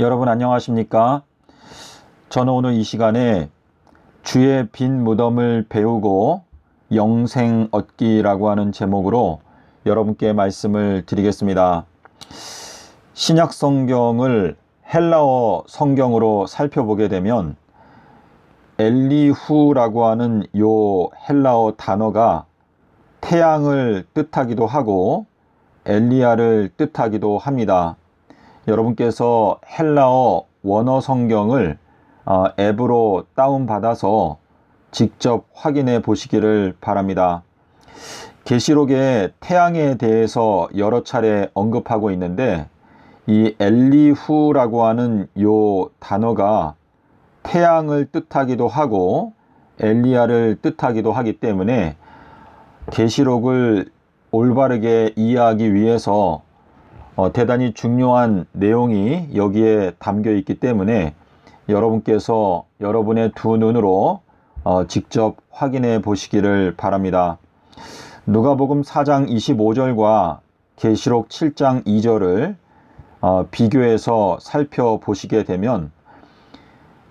여러분 안녕하십니까? 저는 오늘 이 시간에 주의 빈 무덤을 배우고 영생 얻기라고 하는 제목으로 여러분께 말씀을 드리겠습니다. 신약 성경을 헬라어 성경으로 살펴보게 되면 엘리후라고 하는 요 헬라어 단어가 태양을 뜻하기도 하고 엘리야를 뜻하기도 합니다. 여러분께서 헬라어 원어 성경을 어, 앱으로 다운받아서 직접 확인해 보시기를 바랍니다. 계시록에 태양에 대해서 여러 차례 언급하고 있는데 이 엘리후라고 하는 요 단어가 태양을 뜻하기도 하고 엘리야를 뜻하기도 하기 때문에 계시록을 올바르게 이해하기 위해서 어, 대단히 중요한 내용이 여기에 담겨 있기 때문에 여러분께서 여러분의 두 눈으로 어, 직접 확인해 보시기를 바랍니다. 누가복음 4장 25절과 계시록 7장 2절을 어, 비교해서 살펴보시게 되면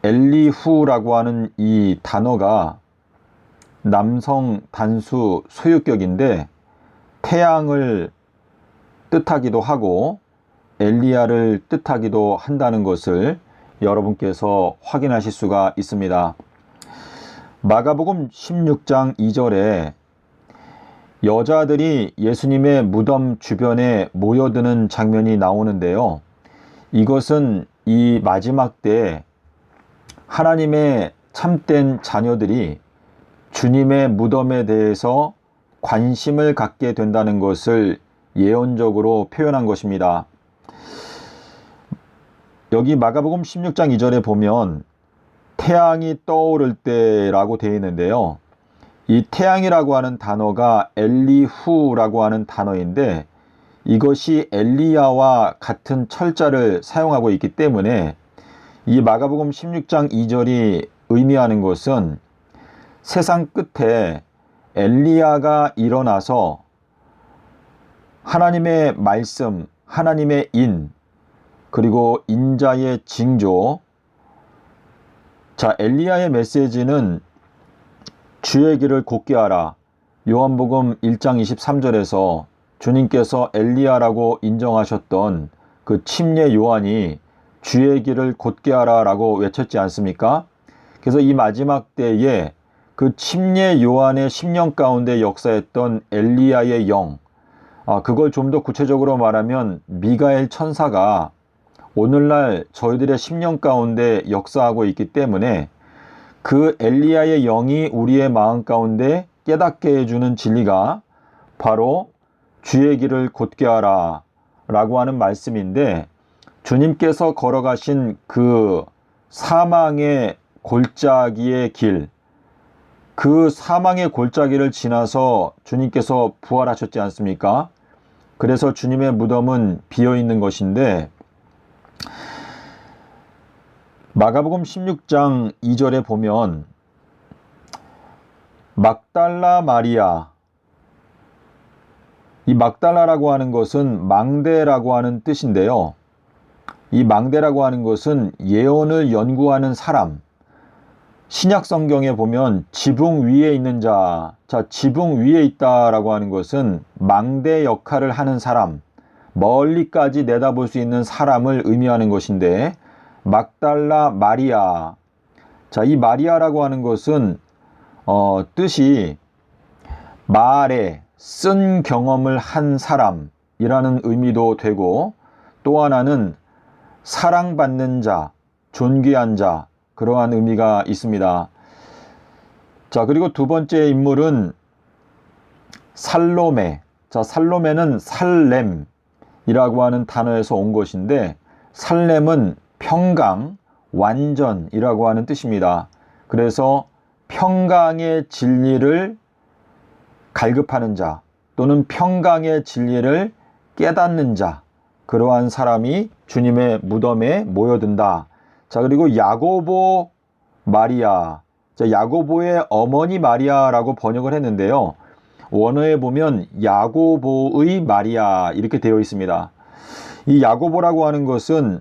엘리후라고 하는 이 단어가 남성 단수 소유격인데 태양을 뜻하기도 하고 엘리야를 뜻하기도 한다는 것을 여러분께서 확인하실 수가 있습니다. 마가복음 16장 2절에 여자들이 예수님의 무덤 주변에 모여드는 장면이 나오는데요. 이것은 이 마지막 때 하나님의 참된 자녀들이 주님의 무덤에 대해서 관심을 갖게 된다는 것을 예언적으로 표현한 것입니다. 여기 마가복음 16장 2절에 보면 태양이 떠오를 때라고 되어 있는데요. 이 태양이라고 하는 단어가 엘리후라고 하는 단어인데 이것이 엘리야와 같은 철자를 사용하고 있기 때문에 이 마가복음 16장 2절이 의미하는 것은 세상 끝에 엘리야가 일어나서 하나님의 말씀, 하나님의 인, 그리고 인자의 징조. 자, 엘리야의 메시지는 주의 길을 곧게 하라. 요한복음 1장 23절에서 주님께서 엘리야라고 인정하셨던 그 침례 요한이 주의 길을 곧게 하라라고 외쳤지 않습니까? 그래서 이 마지막 때에 그 침례 요한의 10년 가운데 역사했던 엘리야의 영, 아, 그걸 좀 더 구체적으로 말하면 미가엘 천사가 오늘날 저희들의 10년 가운데 역사하고 있기 때문에 그 엘리야의 영이 우리의 마음 가운데 깨닫게 해주는 진리가 바로 주의 길을 곧게 하라 라고 하는 말씀인데 주님께서 걸어가신 그 사망의 골짜기의 길, 그 사망의 골짜기를 지나서 주님께서 부활하셨지 않습니까? 그래서 주님의 무덤은 비어 있는 것인데 마가복음 16장 2절에 보면 막달라 마리아 이 막달라라고 하는 것은 망대라고 하는 뜻인데요. 이 망대라고 하는 것은 예언을 연구하는 사람, 신약 성경에 보면 지붕 위에 있는 자, 자, 지붕 위에 있다라고 하는 것은 망대 역할을 하는 사람, 멀리까지 내다볼 수 있는 사람을 의미하는 것인데, 막달라 마리아. 자, 이 마리아라고 하는 것은, 어, 뜻이 말에 쓴 경험을 한 사람이라는 의미도 되고, 또 하나는 사랑받는 자, 존귀한 자, 그러한 의미가 있습니다. 자, 그리고 두 번째 인물은 살로메. 자, 살로메는 살렘이라고 하는 단어에서 온 것인데, 살렘은 평강, 완전이라고 하는 뜻입니다. 그래서 평강의 진리를 갈급하는 자, 또는 평강의 진리를 깨닫는 자, 그러한 사람이 주님의 무덤에 모여든다. 자, 그리고 야고보 마리아. 자, 야고보의 어머니 마리아라고 번역을 했는데요. 원어에 보면 야고보의 마리아 이렇게 되어 있습니다. 이 야고보라고 하는 것은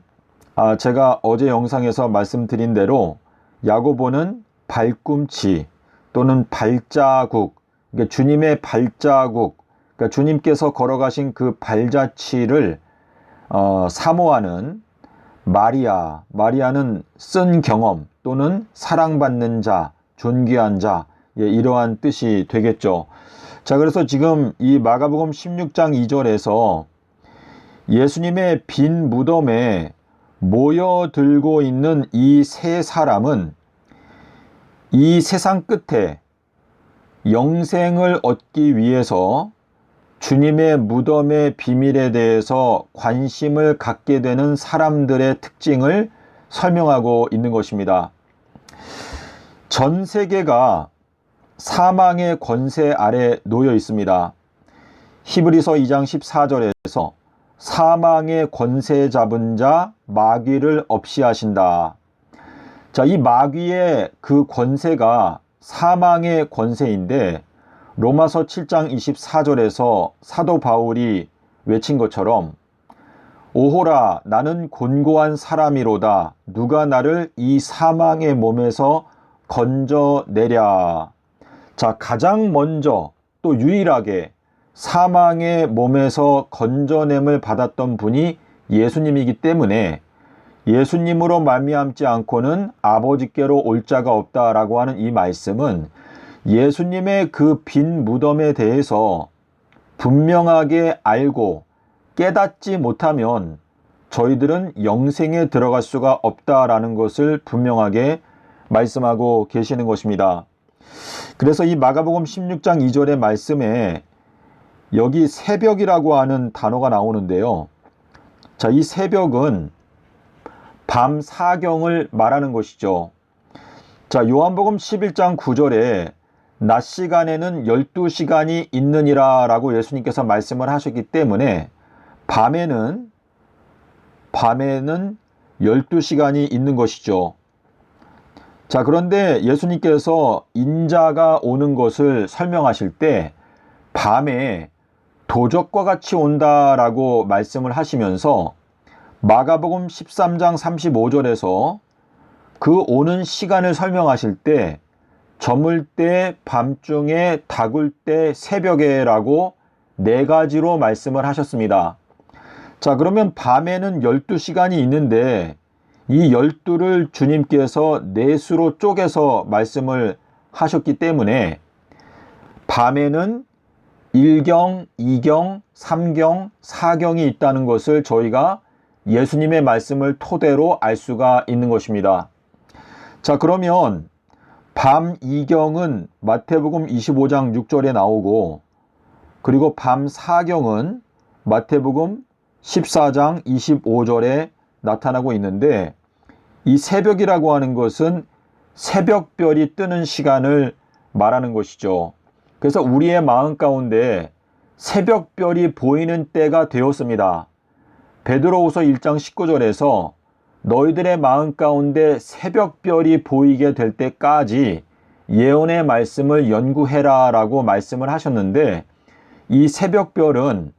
아, 제가 어제 영상에서 말씀드린 대로 야고보는 발꿈치 또는 발자국, 그러니까 주님의 발자국, 그러니까 주님께서 걸어가신 그 발자취를 어, 사모하는 마리아, 마리아는 쓴 경험 또는 사랑받는 자, 존귀한 자, 예, 이러한 뜻이 되겠죠. 자, 그래서 지금 이 마가복음 16장 2절에서 예수님의 빈 무덤에 모여들고 있는 이 세 사람은 이 세상 끝에 영생을 얻기 위해서 주님의 무덤의 비밀에 대해서 관심을 갖게 되는 사람들의 특징을 설명하고 있는 것입니다. 전 세계가 사망의 권세 아래 놓여 있습니다. 히브리서 2장 14절에서 사망의 권세 잡은 자 마귀를 없이 하신다. 자, 이 마귀의 그 권세가 사망의 권세인데 로마서 7장 24절에서 사도 바울이 외친 것처럼 오호라 나는 곤고한 사람이로다 누가 나를 이 사망의 몸에서 건져내랴. 자, 가장 먼저 또 유일하게 사망의 몸에서 건져냄을 받았던 분이 예수님이기 때문에 예수님으로 말미암지 않고는 아버지께로 올 자가 없다라고 하는 이 말씀은 예수님의 그 빈 무덤에 대해서 분명하게 알고 깨닫지 못하면 저희들은 영생에 들어갈 수가 없다라는 것을 분명하게 말씀하고 계시는 것입니다. 그래서 이 마가복음 16장 2절의 말씀에 여기 새벽이라고 하는 단어가 나오는데요. 자, 이 새벽은 밤 사경을 말하는 것이죠. 자, 요한복음 11장 9절에 낮 시간에는 12시간이 있느니라 라고 예수님께서 말씀을 하셨기 때문에 밤에는 밤에는 12시간이 있는 것이죠. 자, 그런데 예수님께서 인자가 오는 것을 설명하실 때 밤에 도적과 같이 온다라고 말씀을 하시면서 마가복음 13장 35절에서 그 오는 시간을 설명하실 때 저물 때, 밤중에, 다굴 때, 새벽에라고 네 가지로 말씀을 하셨습니다. 자, 그러면 밤에는 12시간이 있는데 이 12를 주님께서 넷수로 쪼개서 말씀을 하셨기 때문에 밤에는 1경, 2경, 3경, 4경이 있다는 것을 저희가 예수님의 말씀을 토대로 알 수가 있는 것입니다. 자, 그러면 밤 2경은 마태복음 25장 6절에 나오고 그리고 밤 4경은 마태복음 14장 25절에 나타나고 있는데 이 새벽이라고 하는 것은 새벽별이 뜨는 시간을 말하는 것이죠. 그래서 우리의 마음 가운데 새벽별이 보이는 때가 되었습니다. 베드로후서 1장 19절에서 너희들의 마음 가운데 새벽별이 보이게 될 때까지 예언의 말씀을 연구해라 라고 말씀을 하셨는데 이 새벽별은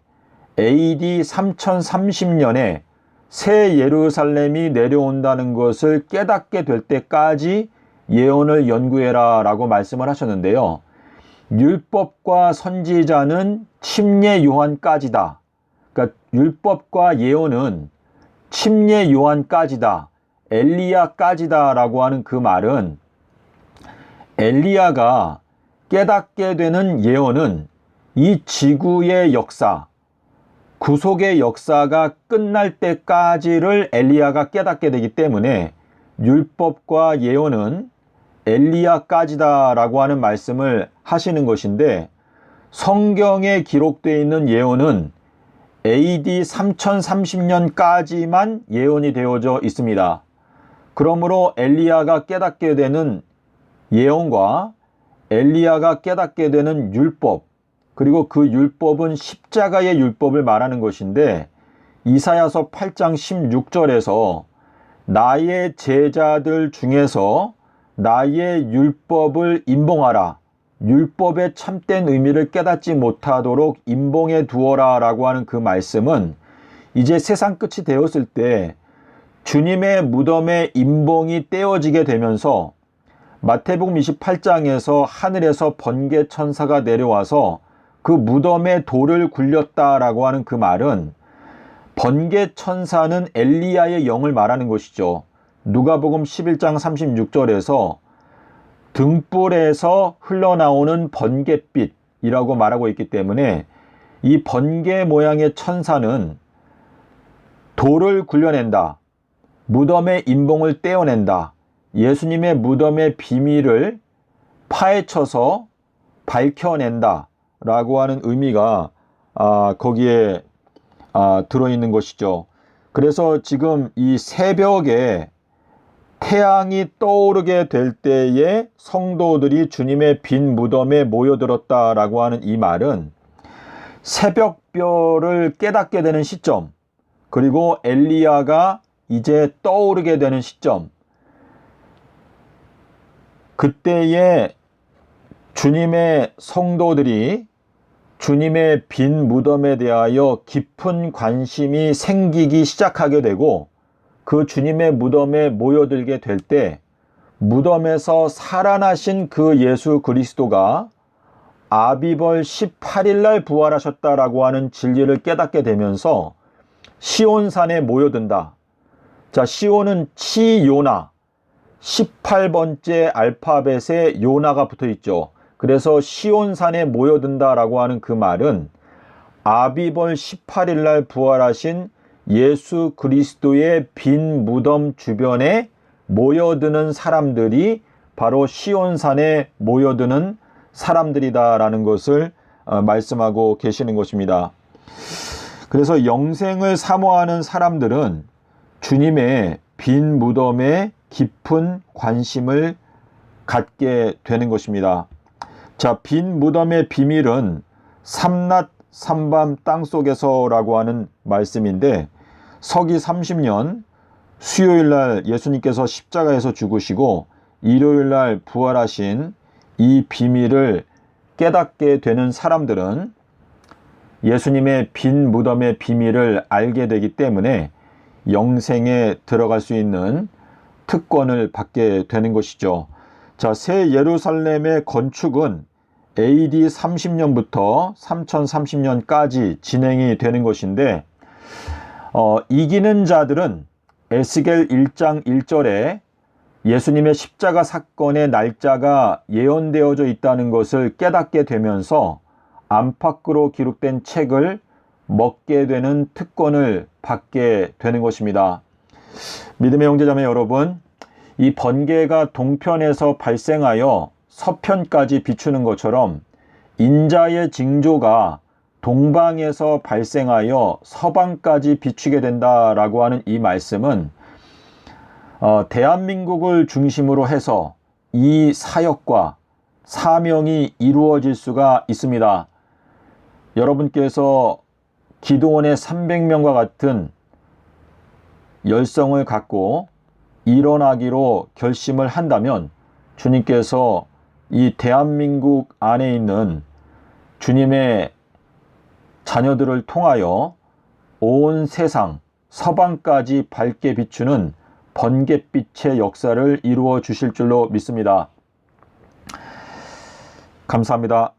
AD 3030년에 새 예루살렘이 내려온다는 것을 깨닫게 될 때까지 예언을 연구해라 라고 말씀을 하셨는데요. 율법과 선지자는 침례 요한까지다. 그러니까 율법과 예언은 침례 요한까지다. 엘리야까지다라고 하는 그 말은 엘리야가 깨닫게 되는 예언은 이 지구의 역사, 구속의 역사가 끝날 때까지를 엘리야가 깨닫게 되기 때문에 율법과 예언은 엘리야까지다라고 하는 말씀을 하시는 것인데 성경에 기록되어 있는 예언은 AD 3030년까지만 예언이 되어져 있습니다. 그러므로 엘리야가 깨닫게 되는 예언과 엘리야가 깨닫게 되는 율법 그리고 그 율법은 십자가의 율법을 말하는 것인데 이사야서 8장 16절에서 나의 제자들 중에서 나의 율법을 임봉하라. 율법의 참된 의미를 깨닫지 못하도록 임봉해 두어라 라고 하는 그 말씀은 이제 세상 끝이 되었을 때 주님의 무덤의 임봉이 떼어지게 되면서 마태복음 28장에서 하늘에서 번개 천사가 내려와서 그 무덤의 돌을 굴렸다라고 하는 그 말은 번개 천사는 엘리야의 영을 말하는 것이죠. 누가복음 11장 36절에서 등불에서 흘러나오는 번갯빛이라고 말하고 있기 때문에 이 번개 모양의 천사는 돌을 굴려낸다. 무덤의 인봉을 떼어낸다. 예수님의 무덤의 비밀을 파헤쳐서 밝혀낸다. 라고 하는 의미가 아, 거기에 아, 들어있는 것이죠. 그래서 지금 이 새벽에 태양이 떠오르게 될 때에 성도들이 주님의 빈 무덤에 모여들었다라고 하는 이 말은 새벽별을 깨닫게 되는 시점, 그리고 엘리야가 이제 떠오르게 되는 시점, 그때에 주님의 성도들이 주님의 빈 무덤에 대하여 깊은 관심이 생기기 시작하게 되고 그 주님의 무덤에 모여들게 될 때 무덤에서 살아나신 그 예수 그리스도가 아비벌 18일 날 부활하셨다라고 하는 진리를 깨닫게 되면서 시온산에 모여든다. 자, 시온은 치요나 18번째 알파벳에 요나가 붙어 있죠. 그래서 시온산에 모여든다라고 하는 그 말은 아비벌 18일 날 부활하신 예수 그리스도의 빈 무덤 주변에 모여드는 사람들이 바로 시온산에 모여드는 사람들이다라는 것을 어, 말씀하고 계시는 것입니다. 그래서 영생을 사모하는 사람들은 주님의 빈 무덤에 깊은 관심을 갖게 되는 것입니다. 자, 빈 무덤의 비밀은 삼낮 삼밤 땅 속에서라고 하는 말씀인데 서기 30년 수요일 날 예수님께서 십자가에서 죽으시고 일요일 날 부활하신 이 비밀을 깨닫게 되는 사람들은 예수님의 빈 무덤의 비밀을 알게 되기 때문에 영생에 들어갈 수 있는 특권을 받게 되는 것이죠. 자, 새 예루살렘의 건축은 AD 30년부터 3030년까지 진행이 되는 것인데 어, 이기는 자들은 에스겔 1장 1절에 예수님의 십자가 사건의 날짜가 예언되어져 있다는 것을 깨닫게 되면서 안팎으로 기록된 책을 먹게 되는 특권을 받게 되는 것입니다. 믿음의 형제자매 여러분, 이 번개가 동편에서 발생하여 서편까지 비추는 것처럼 인자의 징조가 동방에서 발생하여 서방까지 비추게 된다라고 하는 이 말씀은 어, 대한민국을 중심으로 해서 이 사역과 사명이 이루어질 수가 있습니다. 여러분께서 기도원의 300명과 같은 열성을 갖고 일어나기로 결심을 한다면 주님께서 이 대한민국 안에 있는 주님의 자녀들을 통하여 온 세상 서방까지 밝게 비추는 번갯빛의 역사를 이루어 주실 줄로 믿습니다. 감사합니다.